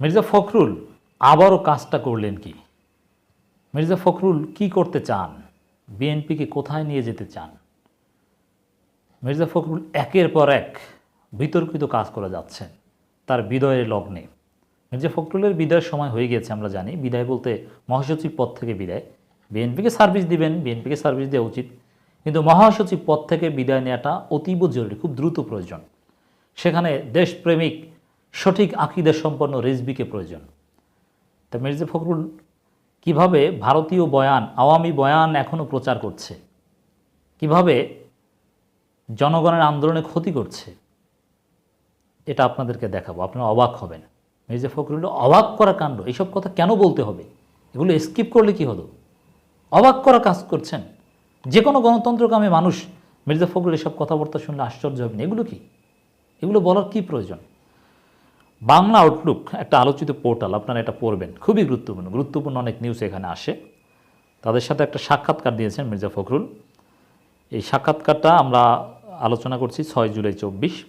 মির্জা ফখরুল আবারও কাজটা করলেন কি? মির্জা ফখরুল কি করতে চান? বিএনপিকে কোথায় নিয়ে যেতে চান? মির্জা ফখরুল একের পর এক বিতর্কিত কাজ করে যাচ্ছেন তার বিদয়ের লগ্নে। মির্জা ফখরুলের বিদায়ের সময় হয়ে গেছে আমরা জানি। বিদায় বলতে মহাসচিব পদ থেকে বিদায়। বিএনপিকে সার্ভিস দিবেন, বিএনপিকে সার্ভিস দেওয়া উচিত। কিন্তু মহাসচিব পদ থেকে বিদায় নেওয়াটা অতীব জরুরি, খুব দ্রুত প্রয়োজন। সেখানে দেশপ্রেমিক সঠিক আকিদের সম্পন্ন রেজবিকে প্রয়োজন। তা মির্জা ফখরুল কীভাবে ভারতীয় বয়ান, আওয়ামী বয়ান এখনও প্রচার করছে? কীভাবে জনগণের আন্দোলনে ক্ষতি করছে? এটা আপনাদেরকে দেখাবো। আপনারা অবাক হবেন। মির্জা ফখরুল অবাক করা কাণ্ড। এইসব কথা কেন বলতে হবে? এগুলো স্কিপ করলে কি হলো? অবাক করা কাজ করছেন? যে কোনো গণতন্ত্রকামী মানুষ মির্জা ফখরুল এসব কথাবার্তা শুনলে আশ্চর্য হবেন। এগুলো কি? এগুলো বলার কি প্রয়োজন? বাংলা আউটলুক একটা আলোচিত পোর্টাল, আপনারা এটা পড়বেন। খুবই গুরুত্বপূর্ণ। গুরুত্বপূর্ণ অনেক নিউজ এখানে আসে। তাদের সাথে একটা সাক্ষাৎকার দিয়েছেন মির্জা ফখরুল। এই সাক্ষাৎকারটা আমরা আলোচনা করছি ছয় জুলাই চব্বিশ।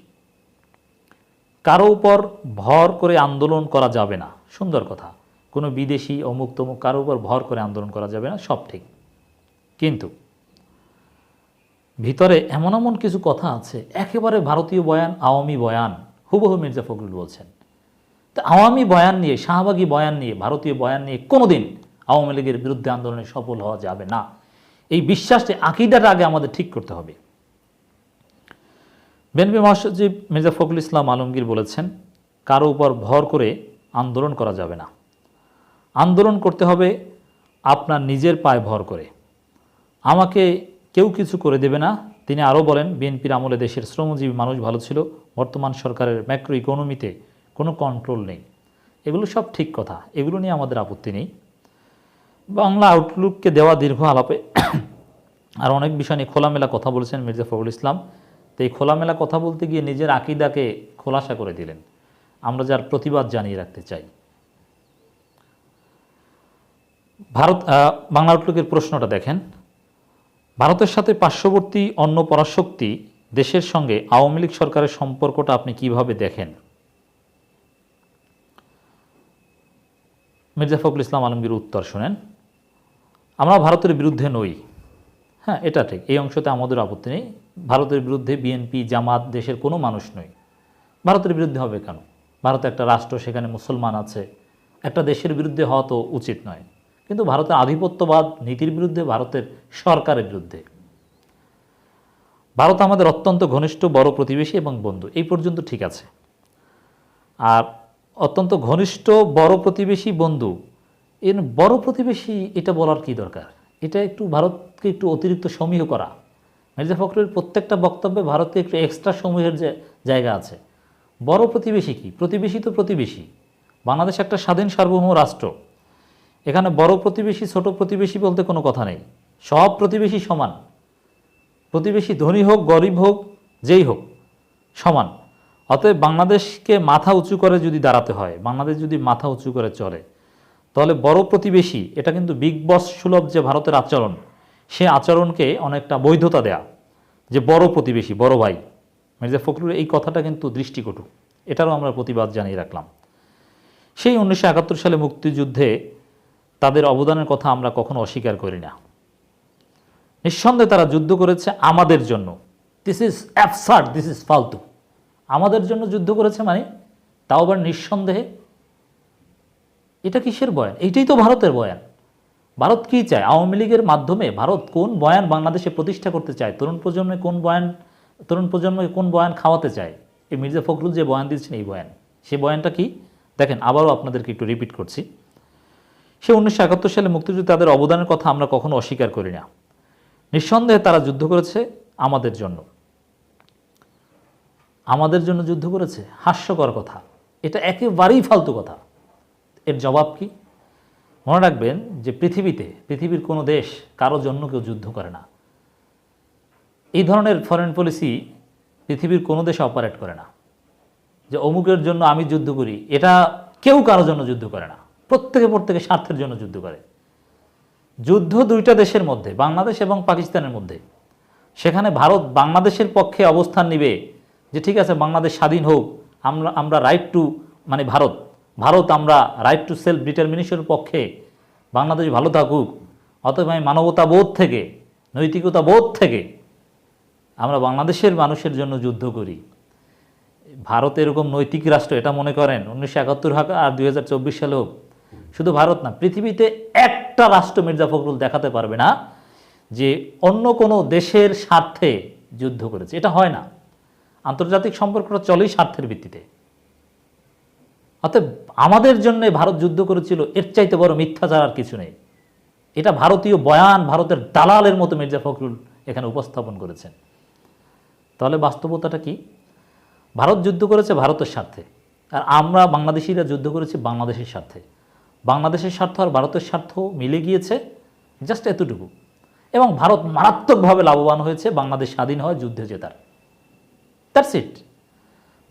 কারও উপর ভর করে আন্দোলন করা যাবে না। সুন্দর কথা। কোনো বিদেশি অমুক তমুক কারও উপর ভর করে আন্দোলন করা যাবে না, সব ঠিক। কিন্তু ভিতরে এমন এমন কিছু কথা আছে, একেবারে ভারতীয় বয়ান, আওয়ামী বয়ান, হুবহু মির্জা ফখরুল বলছেন। তা আওয়ামী বয়ান নিয়ে, শাহবাগী বয়ান নিয়ে, ভারতীয় বয়ান নিয়ে কোনোদিন আওয়ামী লীগের বিরুদ্ধে আন্দোলনে সফল হওয়া যাবে না। এই বিশ্বাসটি, আকিদাটা আগে আমাদের ঠিক করতে হবে। বিএনপি মহাসচিব মির্জা ফখরুল ইসলাম আলমগীর বলেছেন, কারও উপর ভর করে আন্দোলন করা যাবে না। আন্দোলন করতে হবে আপনার নিজের পায়ে ভর করে। আমাকে কেউ কিছু করে দেবে না। তিনি আরও বলেন, বিএনপির আমলে দেশের শ্রমজীবী মানুষ ভালো ছিল। বর্তমান সরকারের ম্যাক্রো ইকোনমিতে কোনো কন্ট্রোল নেই। এগুলো সব ঠিক কথা। এগুলো নিয়ে আমাদের আপত্তি নেই। বাংলা আউটলুককে দেওয়া দীর্ঘ আলাপে আর অনেক বিষয় নিয়ে খোলামেলা কথা বলেছেন মির্জা ফখরুল ইসলাম। তো এই খোলামেলা কথা বলতে গিয়ে নিজের আকিদাকে খোলাসা করে দিলেন। আমরা যার প্রতিবাদ জানিয়ে রাখতে চাই। ভারত বাংলা আউটলুকের প্রশ্নটা দেখেন। ভারতের সাথে পার্শ্ববর্তী অন্য পরাশক্তি দেশের সঙ্গে আওয়ামী লীগ সরকারের সম্পর্কটা আপনি কীভাবে দেখেন? মির্জা ফখরুল ইসলাম আলমগীর উত্তর শোনেন, আমরা ভারতের বিরুদ্ধে নই। হ্যাঁ এটা ঠিক। এই অংশতে আমাদের আপত্তি নেই। ভারতের বিরুদ্ধে বিএনপি, জামাত দেশের কোনো মানুষ নই। ভারতের বিরুদ্ধে হবে কেন? ভারত একটা রাষ্ট্র, সেখানে মুসলমান আছে। একটা দেশের বিরুদ্ধে হওয়া তো উচিত নয়। কিন্তু ভারতের আধিপত্যবাদ নীতির বিরুদ্ধে, ভারতের সরকারের বিরুদ্ধে? ভারত আমাদের অত্যন্ত ঘনিষ্ঠ, বড় প্রতিবেশী এবং বন্ধু। এই পর্যন্ত ঠিক আছে। আর অত্যন্ত ঘনিষ্ঠ বড় প্রতিবেশী বন্ধু। এর বড় প্রতিবেশী এটা বলার কি দরকার? এটা একটু ভারতকে একটু অতিরিক্ত সমীহ করা। মির্জা ফখরুলের প্রত্যেকটা বক্তব্যে ভারতে একটু এক্সট্রা সমীহের যে জায়গা আছে। বড় প্রতিবেশী কি? প্রতিবেশী তো প্রতিবেশী। বাংলাদেশ একটা স্বাধীন সার্বভৌম রাষ্ট্র। এখানে বড় প্রতিবেশী, ছোট প্রতিবেশী বলতে কোনো কথা নেই। সব প্রতিবেশী সমান। প্রতিবেশী ধনী হোক, গরিব হোক, যেই হোক, সমান। অতএব বাংলাদেশকে মাথা উঁচু করে যদি দাঁড়াতে হয়, বাংলাদেশ যদি মাথা উঁচু করে চলে, তাহলে বড় প্রতিবেশী, এটা কিন্তু বিগ বস সুলভ যে ভারতের আচরণ, সে আচরণকে অনেকটা বৈধতা দেয়া, যে বড় প্রতিবেশী, বড় ভাই। মির্জা ফখরুল এই কথাটা কিন্তু দৃষ্টিকটু, এটারও আমরা প্রতিবাদ জানিয়ে রাখলাম। সেই উনিশশো একাত্তর সালে মুক্তিযুদ্ধে তাদের অবদানের কথা আমরা কখনো অস্বীকার করি না। নিঃসন্দেহে তারা যুদ্ধ করেছে আমাদের জন্য। This is absurd this is ফালতু। আমাদের জন্য যুদ্ধ করেছে মানে? তাও আবার নিঃসন্দেহে? এটা কিসের বয়ান? এইটাই তো ভারতের বয়ান। ভারত কী চায়? আওয়ামী লীগের মাধ্যমে ভারত কোন বয়ান বাংলাদেশে প্রতিষ্ঠা করতে চায়? তরুণ প্রজন্মে কোন বয়ান, তরুণ প্রজন্মকে কোন বয়ান খাওয়াতে চায়? এই মির্জা ফখরুল যে বয়ান দিচ্ছেন এই বয়ান। সে বয়ানটা কি? দেখেন, আবারও আপনাদেরকে একটু রিপিট করছি। সে উনিশশো একাত্তর সালে মুক্তিযুদ্ধে তাদের অবদানের কথা আমরা কখনো অস্বীকার করি না। নিঃসন্দেহে তারা যুদ্ধ করেছে আমাদের জন্য। আমাদের জন্য যুদ্ধ করেছে, হাস্যকর কথা। এটা একেবারেই ফালতু কথা। এর জবাব কি? মনে রাখবেন যে পৃথিবীতে, পৃথিবীর কোনো দেশ কারও জন্য কেউ যুদ্ধ করে না। এই ধরনের ফরেন পলিসি পৃথিবীর কোনো দেশে অপারেট করে না। যে অমুকের জন্য আমি যুদ্ধ করি, এটা কেউ কারোর জন্য যুদ্ধ করে না। প্রত্যেকে প্রত্যেকে স্বার্থের জন্য যুদ্ধ করে। যুদ্ধ দুইটা দেশের মধ্যে, বাংলাদেশ এবং পাকিস্তানের মধ্যে। সেখানে ভারত বাংলাদেশের পক্ষে অবস্থান নিবে যে ঠিক আছে, বাংলাদেশ স্বাধীন হোক, আমরা আমরা রাইট টু মানে ভারত ভারত আমরা রাইট টু সেলফ ডিটারমিনেশনের পক্ষে বাংলাদেশ ভালো থাকুক, অতএব আমি মানবতাবোধ থেকে নৈতিকতা বোধ থেকে আমরা বাংলাদেশের মানুষের জন্য যুদ্ধ করি। ভারত এরকম নৈতিক রাষ্ট্র, এটা মনে করেন, উনিশশো একাত্তর হোক আর দুই হাজার চব্বিশ শুধু ভারত না, পৃথিবীতে একটা রাষ্ট্র মির্জা ফখরুল দেখাতে পারবে না যে অন্য কোনো দেশের স্বার্থে যুদ্ধ করেছে। এটা হয় না। আন্তর্জাতিক সম্পর্কটা চলেই স্বার্থের ভিত্তিতে। অতএব আমাদের জন্য ভারত যুদ্ধ করেছিল, এর চাইতে বড় মিথ্যাচার আর কিছু নেই। এটা ভারতীয় বয়ান ভারতের দালালের মতো মির্জা ফখরুল এখানে উপস্থাপন করেছেন। তাহলে বাস্তবতাটা কি? ভারত যুদ্ধ করেছে ভারতের স্বার্থে, আর আমরা বাংলাদেশিরা যুদ্ধ করেছি বাংলাদেশের স্বার্থে। বাংলাদেশের স্বার্থ আর ভারতের স্বার্থ মিলে গিয়েছে জাস্ট এতটুকু। এবং ভারত মারাত্মকভাবে লাভবান হয়েছে, বাংলাদেশ স্বাধীন হয় যুদ্ধে জেতার। দ্যাটস ইট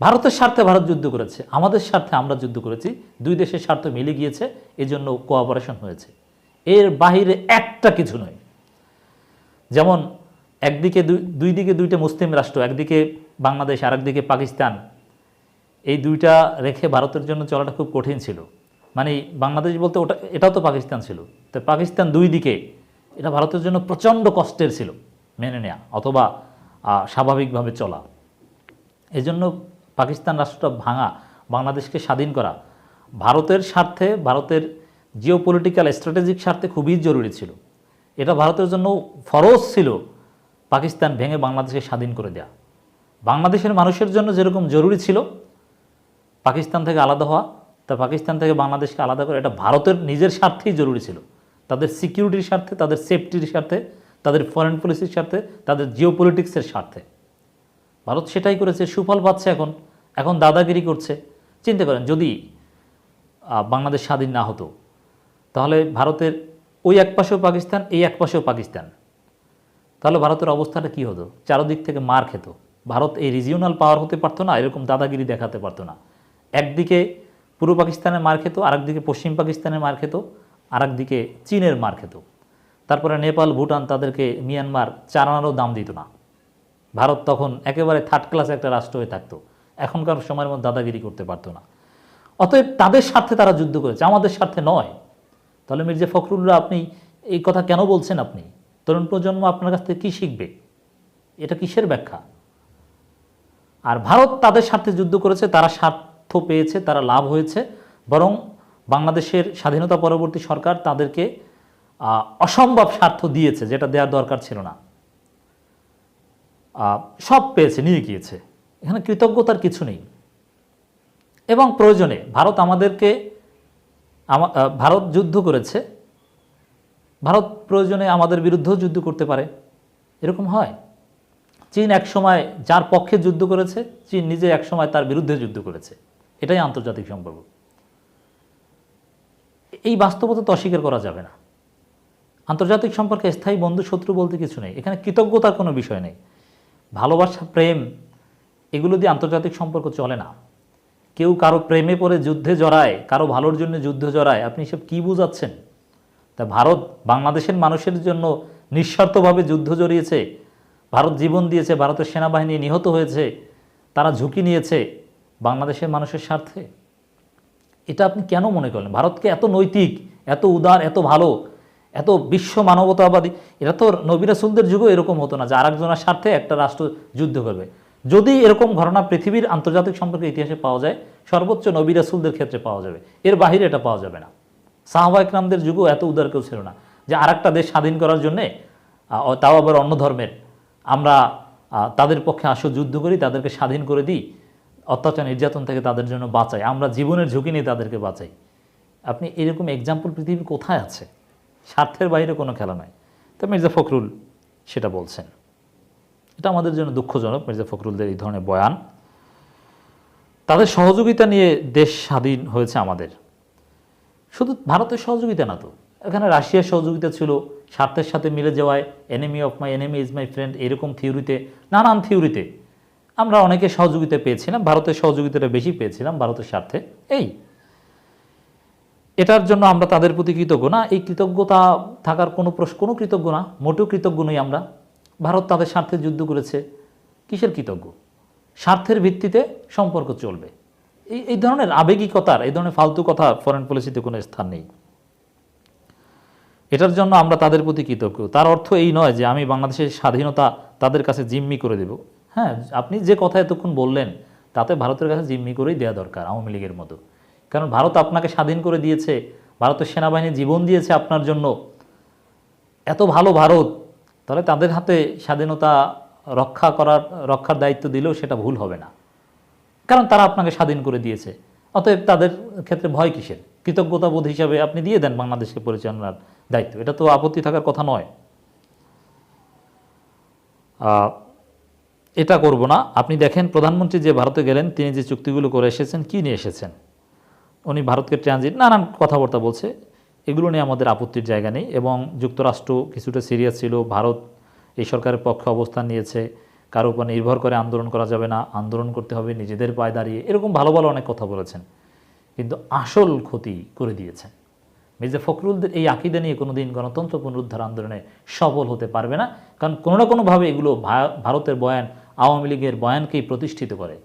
ভারতের স্বার্থে ভারত যুদ্ধ করেছে। আমাদের স্বার্থে আমরা যুদ্ধ করেছি। দুই দেশের স্বার্থ মিলে গিয়েছে। এজন্য কোঅপারেশন হয়েছে। এর বাহিরে একটা কিছু নয়। যেমন একদিকে দুই দিকে দুইটা মুসলিম রাষ্ট্র, একদিকে বাংলাদেশ আর একদিকে পাকিস্তান, এই দুইটা রেখে ভারতের জন্য চলাটা খুব কঠিন ছিল। মানে বাংলাদেশ বলতে ওটা, এটাও তো পাকিস্তান ছিল। তো পাকিস্তান দুই দিকে, এটা ভারতের জন্য প্রচণ্ড কষ্টের ছিল, মেনে নেওয়া অথবা স্বাভাবিকভাবে চলা। এই জন্য পাকিস্তান রাষ্ট্রটা ভাঙা, বাংলাদেশকে স্বাধীন করা, ভারতের স্বার্থে, ভারতের জিও পলিটিক্যাল স্ট্র্যাটেজিক স্বার্থে খুবই জরুরি ছিল। এটা ভারতের জন্য ফরজ ছিল পাকিস্তান ভেঙে বাংলাদেশকে স্বাধীন করে দেয়া। বাংলাদেশের মানুষের জন্য যেরকম জরুরি ছিল, পাকিস্তান থেকে আলাদা হওয়া, তা পাকিস্তান থেকে বাংলাদেশকে আলাদা করে, এটা ভারতের নিজের স্বার্থেই জরুরি ছিল। তাদের সিকিউরিটির স্বার্থে, তাদের সেফটির স্বার্থে, তাদের ফরেন পলিসির স্বার্থে, তাদের জিও পলিটিক্সের স্বার্থে। ভারত সেটাই করেছে, সুফল পাচ্ছে এখন। এখন দাদাগিরি করছে। চিন্তা করেন, যদি বাংলাদেশ স্বাধীন না হতো, তাহলে ভারতের ওই এক পাশেও পাকিস্তান, এই এক পাশেও পাকিস্তান। তাহলে ভারতের অবস্থাটা কি হতো? চারোদিক থেকে মার খেত। ভারত এই রিজিওনাল পাওয়ার হতে পারতো না, এরকম দাদাগিরি দেখাতে পারতো না। একদিকে পূর্ব পাকিস্তানের মার খেত, আরেকদিকে পশ্চিম পাকিস্তানের মার খেত, আরেকদিকে চীনের মার খেত। তারপরে নেপাল, ভুটান, তাদেরকে মিয়ানমার চারানারও দাম দিত না। ভারত তখন একেবারে থার্ড ক্লাস একটা রাষ্ট্র হয়ে থাকতো। এখনকার সময়ের মধ্যে দাদাগিরি করতে পারতো না। অতএব তাদের স্বার্থে তারা যুদ্ধ করেছে, আমাদের স্বার্থে নয়। তাহলে মির্জা ফখরুলরা আপনি এই কথা কেন বলছেন আপনি? তরুণ প্রজন্ম আপনার কাছ থেকে কী শিখবে? এটা কিসের ব্যাখ্যা? আর ভারত তাদের স্বার্থে যুদ্ধ করেছে, তারা স্বার্থ পেয়েছে, তারা লাভ হয়েছে, বরং বাংলাদেশের স্বাধীনতা পরবর্তী সরকার তাদেরকে অসম্ভব স্বার্থ দিয়েছে, যেটা দেওয়ার দরকার ছিল না। সব পেয়েছে, নিয়ে গিয়েছে। এখানে কৃতজ্ঞতার কিছু নেই। এবং প্রয়োজনে ভারত আমাদেরকে ভারত যুদ্ধ করেছে। ভারত প্রয়োজনে আমাদের বিরুদ্ধেও যুদ্ধ করতে পারে। এরকম হয়। চীন একসময় যার পক্ষে যুদ্ধ করেছে, চীন নিজে একসময় তার বিরুদ্ধে যুদ্ধ করেছে। এটাই আন্তর্জাতিক সম্পর্ক। এই বাস্তবতা তো অস্বীকার করা যাবে না। আন্তর্জাতিক সম্পর্কে স্থায়ী বন্ধু শত্রু বলতে কিছু নেই। এখানে কৃতজ্ঞতার কোনো বিষয় নেই। ভালোবাসা, প্রেম, এগুলো দিয়ে আন্তর্জাতিক সম্পর্ক চলে না। কেউ কারও প্রেমে পড়ে যুদ্ধে জড়ায়, কারও ভালোর জন্য যুদ্ধ জড়ায়, আপনি সব কী বুঝাচ্ছেন? তা ভারত বাংলাদেশের মানুষের জন্য নিঃস্বার্থভাবে যুদ্ধ জড়িয়েছে, ভারত জীবন দিয়েছে, ভারতের সেনাবাহিনী নিহত হয়েছে, তারা ঝুঁকি নিয়েছে বাংলাদেশের মানুষের স্বার্থে। এটা আপনি কেন মনে করলেন? ভারতকে এত নৈতিক, এত উদার, এত ভালো এত বিশ্ব মানবতাবাদী এটা তো নবী রাসুলদের যুগও এরকম হতো না যে আরেকজনের স্বার্থে একটা রাষ্ট্র যুদ্ধ করবে। যদি এরকম ঘটনা পৃথিবীর আন্তর্জাতিক সম্পর্কে ইতিহাসে পাওয়া যায়, সর্বোচ্চ নবী রাসুলদের ক্ষেত্রে পাওয়া যাবে। এর বাহিরে এটা পাওয়া যাবে না। সাহাবা ইকরামদের যুগও এত উদার কেউ ছিল না যে আরেকটা দেশ স্বাধীন করার জন্যে তাও আবার অন্য ধর্মের। আমরা তাদের পক্ষে আসো, যুদ্ধ করি, তাদেরকে স্বাধীন করে দিই। অত্যাচার, নির্যাতন থেকে তাদের জন্য বাঁচাই। আমরা জীবনের ঝুঁকি নিয়ে তাদেরকে বাঁচাই। আপনি এরকম এক্সাম্পল পৃথিবী কোথায় আছে? স্বার্থের বাইরে কোনো খেলা নয় তো মির্জা ফখরুল সেটা বলছেন। এটা আমাদের জন্য দুঃখজনক, মির্জা ফখরুলদের এই ধরনের বয়ান। তাদের সহযোগিতা নিয়ে দেশ স্বাধীন হয়েছে আমাদের। শুধু ভারতের সহযোগিতা না তো, এখানে রাশিয়ার সহযোগিতা ছিল স্বার্থের সাথে মিলে যাওয়ায় enemy of my enemy is my friend এরকম থিওরিতে, নানান থিওরিতে। আমরা অনেকে সহযোগিতা পেয়েছিলাম, ভারতের সহযোগিতাটা বেশি পেয়েছিলাম, ভারতের স্বার্থে। এই এটার জন্য আমরা তাদের প্রতি কৃতজ্ঞ না। এই কৃতজ্ঞতা থাকার কোনো প্রশ্ন কোনো কৃতজ্ঞ না। মোটেও কৃতজ্ঞ নই আমরা। ভারত তাদের স্বার্থে যুদ্ধ করেছে। কিসের কৃতজ্ঞ? স্বার্থের ভিত্তিতে সম্পর্ক চলবে। এই এই ধরনের আবেগিকতার, এই ধরনের ফালতু কথা ফরেন পলিসিতে কোনো স্থান নেই। এটার জন্য আমরা তাদের প্রতি কৃতজ্ঞ। তার অর্থ এই নয় যে আমি বাংলাদেশের স্বাধীনতা তাদের কাছে জিম্মি করে দেব। হ্যাঁ আপনি যে কথা এতক্ষণ বললেন, তাতে ভারতের কাছে জিম্মি করেই দেওয়া দরকার আওয়ামী লীগের মতো। কারণ ভারত আপনাকে স্বাধীন করে দিয়েছে, ভারতের সেনাবাহিনী জীবন দিয়েছে আপনার জন্য। এত ভালো ভারত, তাহলে তাদের হাতে স্বাধীনতা রক্ষা করার, রক্ষার দায়িত্ব দিলেও সেটা ভুল হবে না। কারণ তারা আপনাকে স্বাধীন করে দিয়েছে। অতএব তাদের ক্ষেত্রে ভয় কিসের? কৃতজ্ঞতা বোধ হিসাবে আপনি দিয়ে দেন বাংলাদেশকে পরিচালনার দায়িত্ব। এটা তো আপত্তি থাকার কথা নয়। এটা করব না। আপনি দেখেন, প্রধানমন্ত্রী যে ভারতে গেলেন, তিনি যে চুক্তিগুলো করে এসেছেন, কি নিয়ে এসেছেন? উনি ভারতকে ট্রানজিট, নানান কথাবার্তা বলছে। এগুলো নিয়ে আমাদের আপত্তির জায়গা নেই এবং যুক্তরাষ্ট্র কিছুটা সিরিয়াস ছিল। ভারত এই সরকারের পক্ষে অবস্থান নিয়েছে। কারও উপর নির্ভর করে আন্দোলন করা যাবে না। আন্দোলন করতে হবে, নিজেদের পায়ে দাঁড়িয়ে। এরকম ভালো ভালো অনেক কথা বলেছেন। কিন্তু আসল ক্ষতি করে দিয়েছেন। মির্জা ফখরুলদের এই আকিদা নিয়ে কোনোদিন গণতন্ত্র পুনরুদ্ধার আন্দোলনে সফল হতে পারবে না। কারণ কোনো না কোনোভাবে এগুলো ভারতের বয়ান, আওয়ামী লীগের বয়ানকেই প্রতিষ্ঠিত করে।